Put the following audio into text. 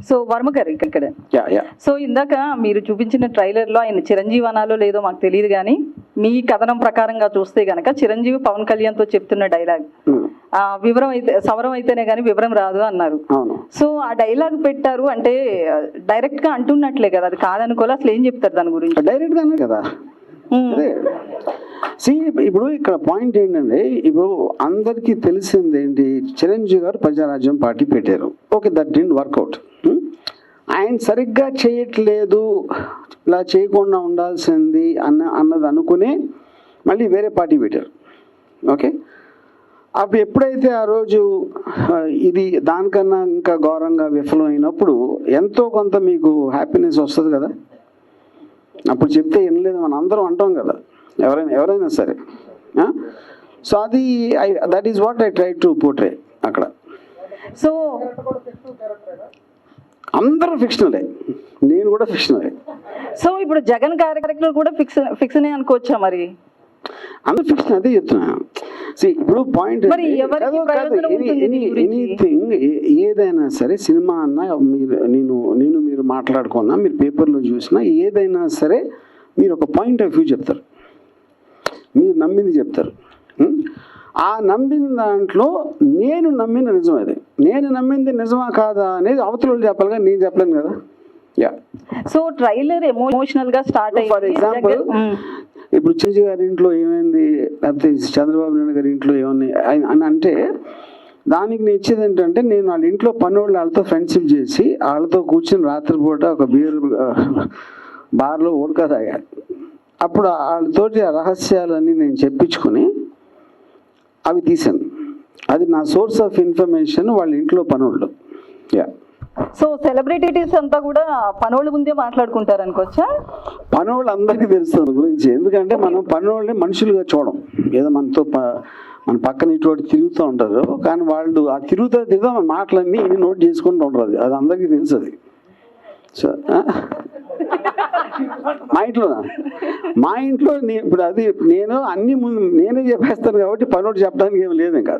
So Varma గారు ఇక్కడ. So ఇందాక మీరు చూపించిన ట్రైలర్లో ఆయన చిరంజీవి అనాలో లేదో మాకు తెలియదు కానీ మీ కథనం ప్రకారంగా చూస్తే గనక చిరంజీవి పవన్ కళ్యాణ్తో చెప్తున్న డైలాగ్ ఉమ్, ఆ వివరం అయితే సవరం అయితేనే కానీ వివరం రాదు అన్నారు. సో ఆ డైలాగ్ పెట్టారు అంటే డైరెక్ట్గా అంటున్నట్లే కదా అది కాదనుకోలే అసలు ఏం చెప్తారు దాని గురించి? డైరెక్ట్ గానే కదా. సి ఇప్పుడు ఇక్కడ పాయింట్ ఏంటంటే ఇప్పుడు అందరికీ తెలిసింది ఏంటి చిరంజీవి గారు ప్రజారాజ్యం పార్టీ పెట్టారు. Okay that didn't work out ఆయన సరిగ్గా చేయట్లేదు ఇలా చేయకుండా ఉండాల్సింది అన్న అన్నది అనుకుని మళ్ళీ వేరే పార్టీ పెట్టారు. ఓకే? అప్పుడు ఎప్పుడైతే ఆ రోజు ఇది దానికన్నా ఇంకా ఘోరంగా విఫలమైనప్పుడు ఎంతో కొంత మీకు హ్యాపీనెస్ వస్తుంది కదా? అప్పుడు చెప్తే వినలేదు మనం అందరం అంటాం కదా ఎవరైనా ఎవరైనా సరే. సో అది I that is what I try to portray అక్కడ. సో అందరూ ఫిక్షనలే నేను కూడా ఫిక్షనలే సో ఇప్పుడు జగన్ క్యారెక్టర్ కూడా ఫిక్స్ ఫిక్స్ అనుకోవచ్చా మరి? అందరూ ఫిక్షన్ అదే చెప్తున్నాను See, ఇప్పుడు పాయింట్? ఎనీథింగ్ ఏదైనా సరే సినిమా అన్నా మీరు నేను నేను మీరు మాట్లాడుకున్నా మీరు పేపర్లో చూసినా ఏదైనా సరే మీరు ఒక పాయింట్ ఆఫ్ వ్యూ చెప్తారు. మీరు నమ్మింది చెప్తారు? ఆ నమ్మిన దాంట్లో నేను నమ్మిన నిజం అది. నేను నమ్మింది నిజమా కాదా అనేది అవతల వాళ్ళు చెప్పాలి కానీ నేను చెప్పలేను కదా. యా సో ట్రైలర్ ఎమోషనల్గా స్టార్ట్ ఫర్ ఎగ్జాంపుల్ ఇప్పుడు చిరంజీవి గారి ఇంట్లో ఏమైంది లేకపోతే చంద్రబాబు నాయుడు గారి ఇంట్లో ఏమన్నా ఆయన- అని అంటే దానికి నేను ఇచ్చేది ఏంటంటే నేను వాళ్ళ ఇంట్లో పనోళ్ళు వాళ్ళతో ఫ్రెండ్షిప్ చేసి వాళ్ళతో కూర్చొని రాత్రిపూట ఒక బీర్ బార్లో ఓడక తాగా అప్పుడు వాళ్ళతోటి ఆ రహస్యాలన్నీ నేను చెప్పించుకొని అవి తీశాను. అది నా సోర్స్ ఆఫ్ ఇన్ఫర్మేషన్ వాళ్ళ ఇంట్లో పనోళ్ళు. యా. సో సెలబ్రిటీస్ అంతా కూడా పనోళ్ళ ముందే మాట్లాడుకుంటారు అనుకోవచ్చా? పనోళ్ళు అందరికీ తెలుస్తుంది గురించి. ఎందుకంటే మనం పనోళ్ళని మనుషులుగా చూడం. ఏదో మనతో మన పక్కన ఇటువంటి తిరుగుతూ ఉంటారు. కానీ వాళ్ళు ఆ తిరుగుతా తిరుగుతా మన మాటలన్నీ నోట్ చేసుకుంటూ ఉంటారు అది. అది అందరికీ తెలుసు అది. సో? మా ఇంట్లోనా మా ఇంట్లో ఇప్పుడు అది నేను అన్ని ముందు నేనే చెప్పేస్తాను కాబట్టి పనోడు చెప్పడానికి ఏం లేదు ఇంకా.